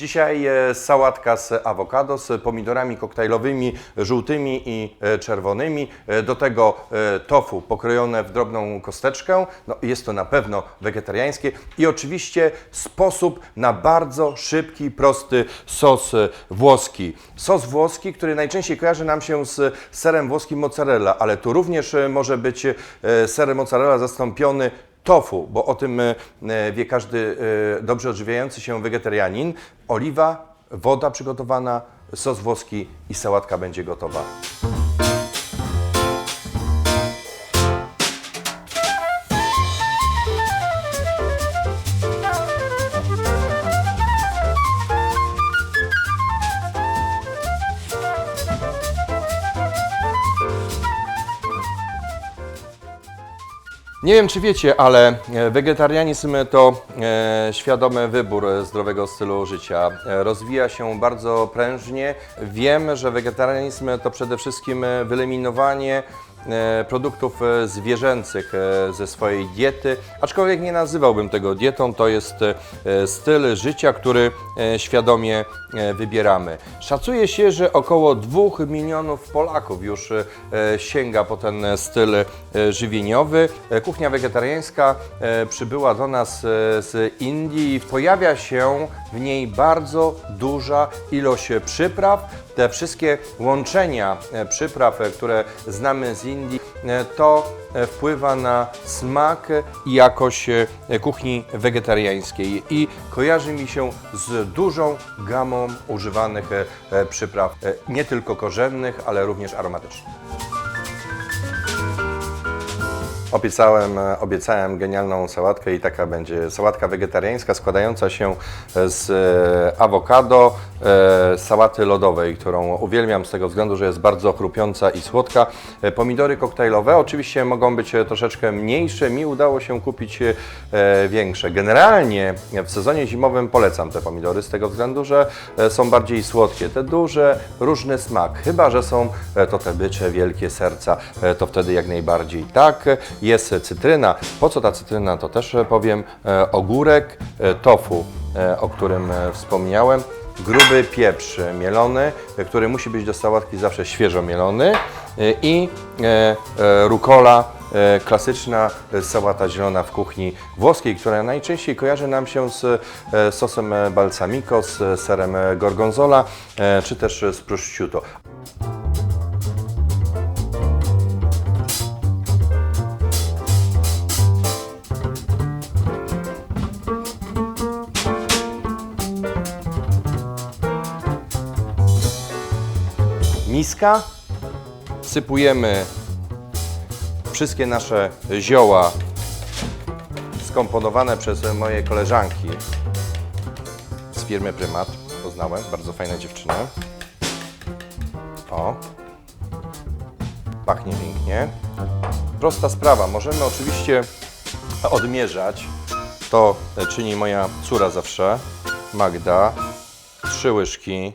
Dzisiaj e, sałatka z awokado, z pomidorami koktajlowymi, żółtymi i e, czerwonymi. E, Do tego tofu pokrojone w drobną kosteczkę. No, jest to na pewno wegetariańskie. I oczywiście sposób na bardzo szybki, prosty sos włoski. Sos włoski, który najczęściej kojarzy nam się z serem włoskim mozzarella, ale tu również może być ser mozzarella zastąpiony tofu, bo o tym e, wie każdy e, dobrze odżywiający się wegetarianin. Oliwa, woda przygotowana, sos włoski i sałatka będzie gotowa. Nie wiem, czy wiecie, ale e, wegetarianizm to e, świadomy wybór zdrowego stylu życia. E, rozwija się bardzo prężnie. Wiem, że wegetarianizm to przede wszystkim wyeliminowanie produktów e, zwierzęcych e, ze swojej diety, aczkolwiek nie nazywałbym tego dietą, to jest e, styl życia, który e, świadomie e, wybieramy. Szacuje się, że około 2 milionów Polaków już e, sięga po ten styl e, żywieniowy. E, Kuchnia wegetariańska e, przybyła do nas e, z Indii i pojawia się w niej bardzo duża ilość przypraw. Te wszystkie łączenia e, przypraw, e, które znamy z Indii, e, to wpływa na smak i jakość kuchni wegetariańskiej i kojarzy mi się z dużą gamą używanych przypraw, nie tylko korzennych, ale również aromatycznych. Obiecałem, e, obiecałem genialną sałatkę i taka będzie sałatka wegetariańska składająca się z e, awokado, e, sałaty lodowej, którą uwielbiam z tego względu, że jest bardzo chrupiąca i słodka. E, Pomidory koktajlowe oczywiście mogą być e, troszeczkę mniejsze, mi udało się kupić e, większe. Generalnie w sezonie zimowym polecam te pomidory z tego względu, że e, są bardziej słodkie, te duże, różny smak, chyba że są e, to te bycze, wielkie serca, e, to wtedy jak najbardziej tak. Jest cytryna. Po co ta cytryna, to też e, powiem. E, Ogórek, e, tofu, o którym wspomniałem. Gruby pieprz mielony, który musi być do sałatki zawsze świeżo mielony. I rukola, klasyczna sałata zielona w kuchni włoskiej, która najczęściej kojarzy nam się z sosem balsamico, z serem gorgonzola, czy też z prosciutto. Miska. Sypujemy wszystkie nasze zioła skomponowane przez moje koleżanki z firmy Prymat. Poznałem, bardzo fajne dziewczyny. O, pachnie pięknie. Prosta sprawa, możemy oczywiście odmierzać. To czyni moja córa zawsze, Magda. Trzy łyżki.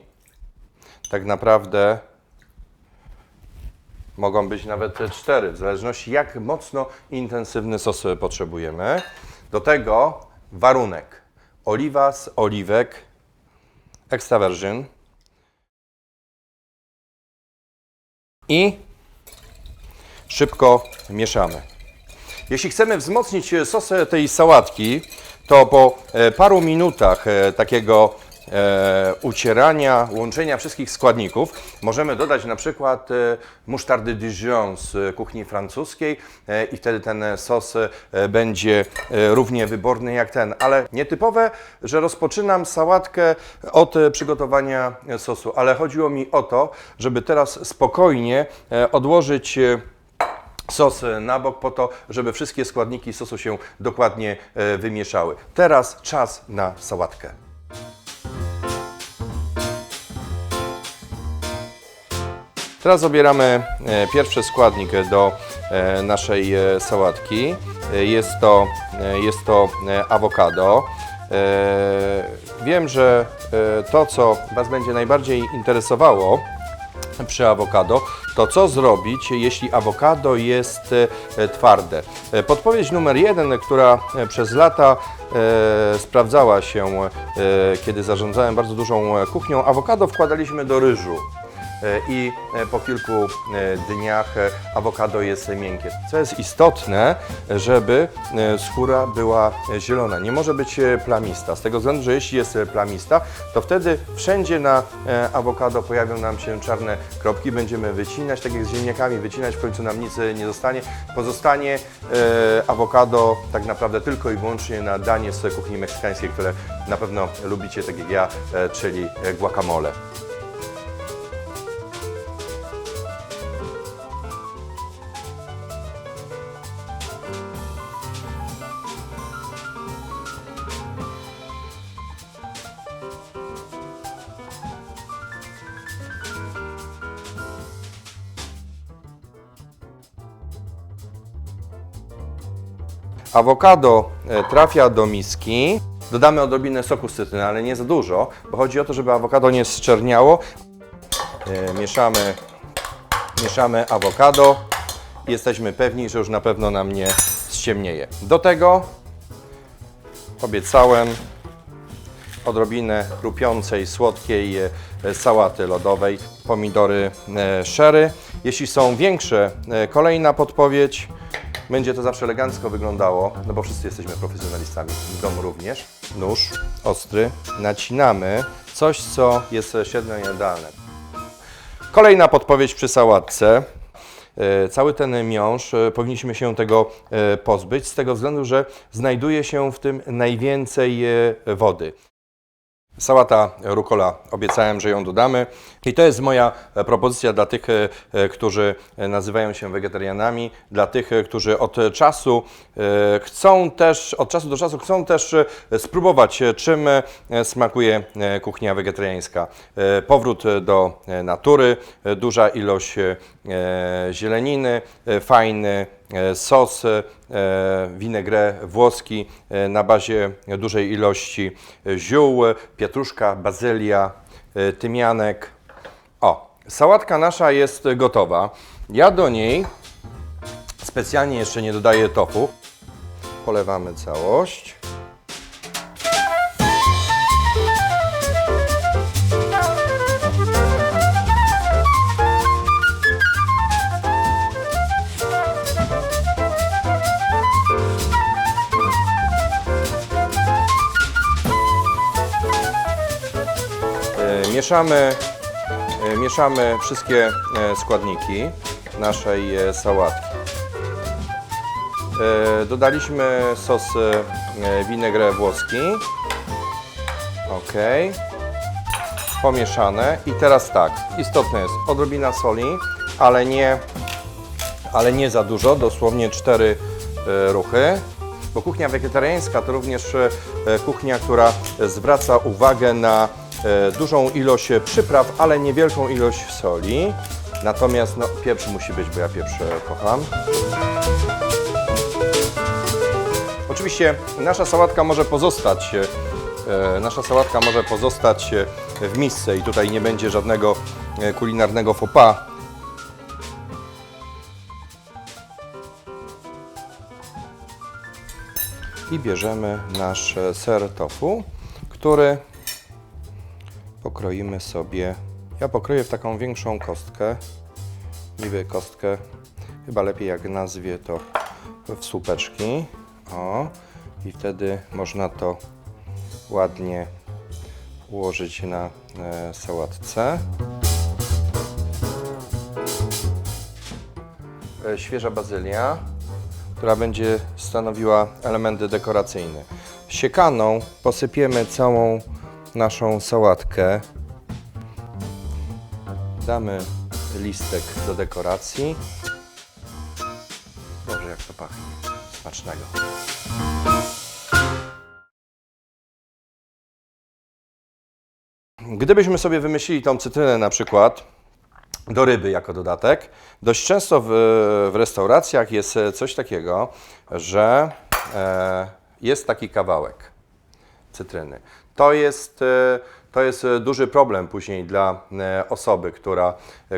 Tak naprawdę Mogą być nawet cztery, w zależności jak mocno intensywny sos potrzebujemy. Do tego warunek. Oliwa z oliwek extra virgin i szybko mieszamy. Jeśli chcemy wzmocnić sos tej sałatki, to po e, paru minutach e, takiego ucierania, łączenia wszystkich składników możemy dodać na przykład e, musztardy Dijon z kuchni francuskiej e, i wtedy ten sos e, będzie e, równie wyborny jak ten. Ale nietypowe, że rozpoczynam sałatkę od e, przygotowania sosu, ale chodziło mi o to, żeby teraz spokojnie e, odłożyć e, sos na bok po to, żeby wszystkie składniki sosu się dokładnie e, wymieszały. Teraz czas na sałatkę. Teraz zabieramy e, pierwszy składnik do e, naszej e, sałatki. Jest to, jest to awokado. Wiem, że to, co Was będzie najbardziej interesowało przy awokado, to co zrobić, jeśli awokado jest twarde? Podpowiedź numer jeden, która przez lata sprawdzała się, kiedy zarządzałem bardzo dużą kuchnią. Awokado wkładaliśmy do ryżu. E, i e, po kilku e, dniach awokado jest miękkie. Co jest istotne, żeby skóra była zielona. Nie może być plamista, z tego względu, że jeśli jest plamista, to wtedy wszędzie na awokado pojawią nam się czarne kropki, będziemy wycinać, tak jak z ziemniakami, wycinać, w końcu nam nic nie zostanie. Pozostanie awokado tak naprawdę tylko i wyłącznie na danie z kuchni meksykańskiej, które na pewno lubicie, tak jak ja, czyli guacamole. Awokado e, trafia do miski. Dodamy odrobinę soku z cytryny, ale nie za dużo, bo chodzi o to, żeby awokado nie zczerniało. E, Mieszamy, mieszamy awokado jesteśmy pewni, że już na pewno nam nie ściemnieje. Do tego obiecałem odrobinę chrupiącej, słodkiej e, sałaty lodowej, pomidory sherry. Jeśli są większe, kolejna podpowiedź. Będzie to zawsze elegancko wyglądało, no bo wszyscy jesteśmy profesjonalistami, w domu również. Nóż ostry, nacinamy coś, co jest średnio jadalne. Kolejna podpowiedź przy sałatce. E, Cały ten miąższ, e, powinniśmy się tego e, pozbyć, z tego względu, że znajduje się w tym najwięcej wody. Sałata rukola, obiecałem, że ją dodamy. I to jest moja e, propozycja dla tych, e, e, którzy nazywają się wegetarianami, dla tych, którzy od czasu chcą też, od czasu do czasu chcą też spróbować, czym smakuje kuchnia wegetariańska. Powrót do natury, duża ilość zieleniny, fajny sos, e, winegre włoski e, na bazie dużej ilości e, ziół, e, pietruszka, bazylia, e, tymianek. O, sałatka nasza jest gotowa. Ja do niej specjalnie jeszcze nie dodaję tofu. Polewamy całość. Mieszamy, e, mieszamy wszystkie e, składniki naszej e, sałatki. Dodaliśmy sos winegre włoski. Ok. Pomieszane. I teraz tak, istotne jest odrobina soli, ale nie, ale nie za dużo, dosłownie 4 ruchy. Bo kuchnia wegetariańska to również kuchnia, która zwraca uwagę na dużą ilość przypraw, ale niewielką ilość soli. Natomiast no, pieprz musi być, bo ja pieprz e, kocham. Oczywiście nasza sałatka może pozostać, e, nasza sałatka może pozostać e, w misce i tutaj nie będzie żadnego e, kulinarnego faux pas. I bierzemy nasz e, ser tofu, który pokroimy sobie. Ja pokroję w taką większą kostkę, niby kostkę, chyba lepiej jak nazwie to w słupeczki. O, i wtedy można to ładnie ułożyć na e, sałatce. E, Świeża bazylia, która będzie stanowiła elementy dekoracyjne. Siekaną posypiemy całą naszą sałatkę. Damy listek do dekoracji. Boże, jak to pachnie. Smacznego. Gdybyśmy sobie wymyślili tą cytrynę na przykład do ryby jako dodatek, dość często w, w restauracjach jest coś takiego, że e, jest taki kawałek cytryny. To jest, e, To jest e, duży problem później dla e, osoby, która,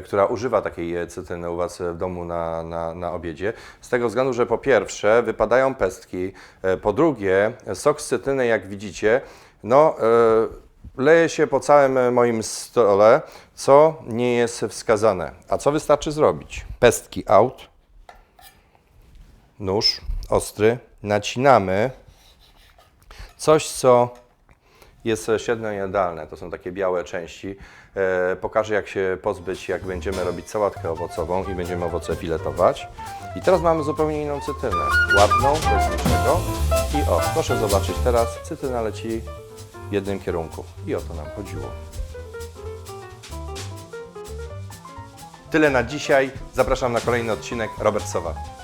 która używa takiej cytryny u Was w domu na, na, na obiedzie. Z tego względu, że po pierwsze wypadają pestki, po drugie sok z cytryny, jak widzicie, no, leje się po całym moim stole, co nie jest wskazane. A co wystarczy zrobić? Pestki out, nóż ostry, nacinamy coś, co jest średnio jadalne. To są takie białe części. E, pokażę, jak się pozbyć, jak będziemy robić sałatkę owocową i będziemy owoce filetować. I teraz mamy zupełnie inną cytrynę. Ładną, bez niczego. I o, proszę zobaczyć teraz, cytryna leci w jednym kierunku. I o to nam chodziło. Tyle na dzisiaj. Zapraszam na kolejny odcinek. Robert Sowa.